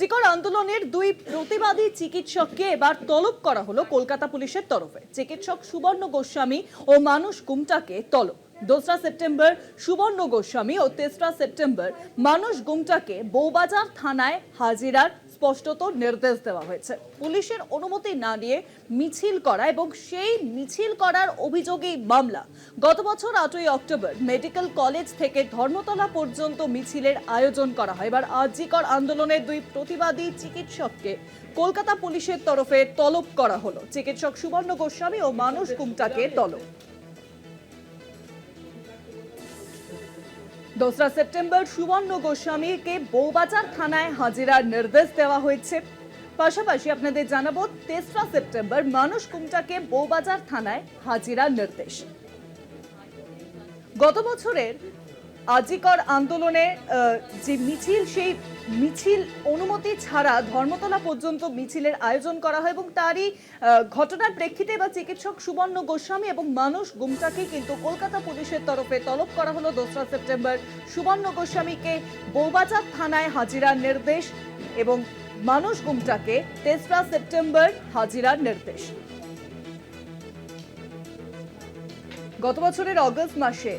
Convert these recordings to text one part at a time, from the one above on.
জিকর আন্দোলনের দুই প্রতিবাদী চিকিৎসককে এবার তলব করা হলো কলকাতা পুলিশের তরফে। চিকিৎসক সুবর্ণ গোস্বামী ও মানুষ গুমটাকে তলব। দোসরা সেপ্টেম্বর সুবর্ণ গোস্বামী ও তেসরা সেপ্টেম্বর মানুষ গুমটাকে বৌবাজার থানায় হাজিরার স্পষ্টত নির্দেশ দেওয়া হয়েছে। পুলিশের অনুমতি না নিয়ে মিছিল করা এবং সেই মিছিল করার অভিযোগেই মামলা। গত বছর আটই অক্টোবর মেডিকেল কলেজ থেকে ধর্মতলা পর্যন্ত মিছিলের আয়োজন করা হয়। এবার আরজিকর আন্দোলনের দুই প্রতিবাদী চিকিৎসককে কলকাতা পুলিশের তরফে তলব করা হলো। চিকিৎসক সুবর্ণ গোস্বামী ও মানুষ কুমটাকে তলব। দোসরা সেপ্টেম্বর সুবর্ণ গোস্বামীকে বৌবাজার থানায় হাজিরার নির্দেশ দেওয়া হয়েছে। পাশাপাশি আপনাদের জানাব, তেসরা সেপ্টেম্বর মানুষ কুমটাকে বৌবাজার থানায় হাজিরার নির্দেশ। গত বছরের আজিকর আন্দোলনে যে মিছিল, সেই মিছিল অনুমতি ছাড়া ধর্মতলা পর্যন্ত মিছিলের আয়োজন করা হয় এবং তারই ঘটনার প্রেক্ষিতে বা চিকিৎসক সুবর্ণ গোস্বামী এবং মানুষ গুমটাকে কিন্তু কলকাতা পুলিশের তরফে তলব করা হলো দোসরা সেপ্টেম্বর। সুবর্ণ গোস্বামীকে বৌবাজার থানায় হাজিরার নির্দেশ এবং মানুষ গুমটাকে তেসরা সেপ্টেম্বর হাজিরার নির্দেশ। গত বছরের অগস্ট মাসে,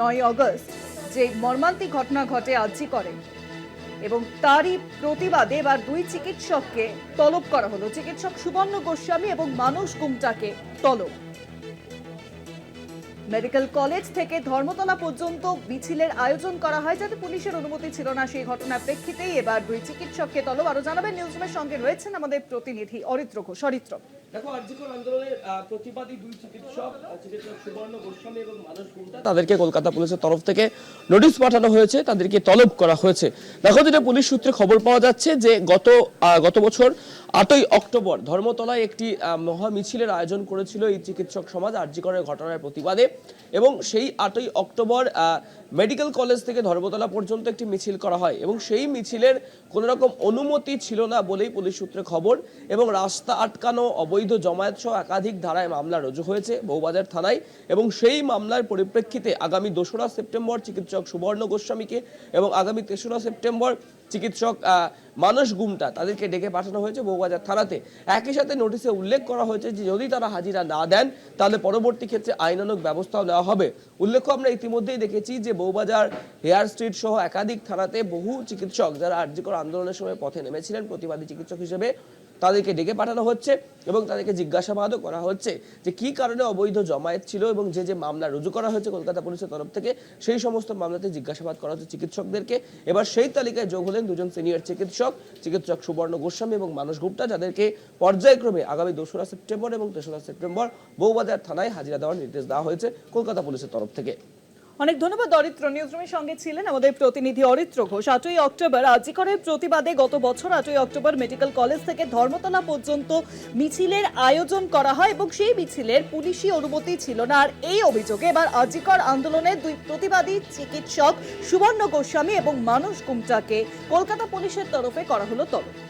নয় অগস্ট যে মর্মান্তিক ঘটনা ঘটে আর্জি করে। এবং তারই প্রতিবাদে এবার দুই চিকিৎসককে তলব করা হলো। চিকিৎসক সুবর্ণ গোস্বামী এবং মানুষ গুমটাকে তলব। মেডিকেল কলেজ থেকে ধর্মতলা পর্যন্ত মিছিলের আয়োজন করা হয়, যাতে পুলিশের অনুমতি ছিল না। সেই ঘটনার প্রেক্ষিতেই এবার দুই চিকিৎসককে তলব। আরও জানাবেন নিউজরুমের সঙ্গে রয়েছেন আমাদের প্রতিনিধি অরিত্র ঘোষ। অরিত্র। তাদেরকে কলকাতা পুলিশের তরফ থেকে নোটিশ পাঠানো হয়েছে, তাদেরকে তলব করা হয়েছে। দেখো, যেটা পুলিশ সূত্রে খবর পাওয়া যাচ্ছে যে গত গত বছর আটই অক্টোবর ধর্মতলায় একটি মহা মিছিলের আয়োজন করেছিল এই চিকিৎসক সমাজ আর্যিকরের ঘটনার প্রতিবাদে এবং সেই আটই অক্টোবর মেডিকেল কলেজ থেকে ধর্মতলা পর্যন্ত একটি মিছিল করা হয় এবং সেই মিছিলের কোনো রকম অনুমতি ছিল না বলেই পুলিশ সূত্রে খবর এবং রাস্তা আটকানো অবৈধ জমায়েত সহ একাধিক ধারায় মামলা রুজু হয়েছে বৌবাজার থানায় এবং সেই মামলার পরিপ্রেক্ষিতে আগামী দোসরা সেপ্টেম্বর চিকিৎসক সুবর্ণ গোস্বামীকে এবং আগামী তেসরা সেপ্টেম্বর চিকিৎসক মানস গুমটা তাদেরকে ডেকে পাঠানো হয়েছে বৌবাজার থানাতে। একই সাথে নোটিশে উল্লেখ করা হয়েছে যে যদি তারা হাজিরা না দেন, তাহলে পরবর্তী ক্ষেত্রে আইনানুগ ব্যবস্থাও নেওয়া হবে। উল্লেখ্য, আমরা ইতিমধ্যেই দেখেছি যে বৌবাজার হেয়ার স্ট্রিট সহ একাধিক থানাতে বহু চিকিৎসক যারা আর্যিকর আন্দোলনের সময় পথে নেমেছিলেন, প্রতিবাদী চিকিৎসক হিসেবে তাদেরকে ডেকে পাঠানো হচ্ছে এবং তাদেরকে জিজ্ঞাসাবাদও করা হচ্ছে যে কি কারণে অবৈধ জমায়েত ছিল এবং যে যে মামলা রুজু করা হয়েছে কলকাতা পুলিশের তরফ থেকে, সেই সমস্ত মামলাতে জিজ্ঞাসাবাদ করা হচ্ছে চিকিৎসকদেরকে। এবার সেই তালিকায় যোগ হলেন দুজন সিনিয়র চিকিৎসক চিকিৎসক সুবর্ণ গোস্বামী এবং মানস গুপ্তা, যাদেরকে পর্যায়ক্রমে আগামী দোসরা সেপ্টেম্বর এবং তেসরা সেপ্টেম্বর বৌবাজার থানায় হাজিরা দেওয়ার নির্দেশ দেওয়া হয়েছে কলকাতা পুলিশের তরফ থেকে। অনেক ধন্যবাদ অরিত্র। নিউজরুমের সঙ্গে ছিলেন আমাদের প্রতিনিধি অরিত্র ঘোষ। আটই অক্টোবর আজিকরের প্রতিবাদে গত বছর আটই অক্টোবর মেডিকেল কলেজ থেকে ধর্মতলা পর্যন্ত মিছিলের আয়োজন করা হয় এবং সেই মিছিলের পুলিশি অনুমতি ছিল না। আর এই অভিযোগে এবার আজিকর আন্দোলনের দুই প্রতিবাদী চিকিৎসক সুবর্ণ গোস্বামী এবং মানুষ গুমটাকে কলকাতা পুলিশের তরফে করা হলো তলব।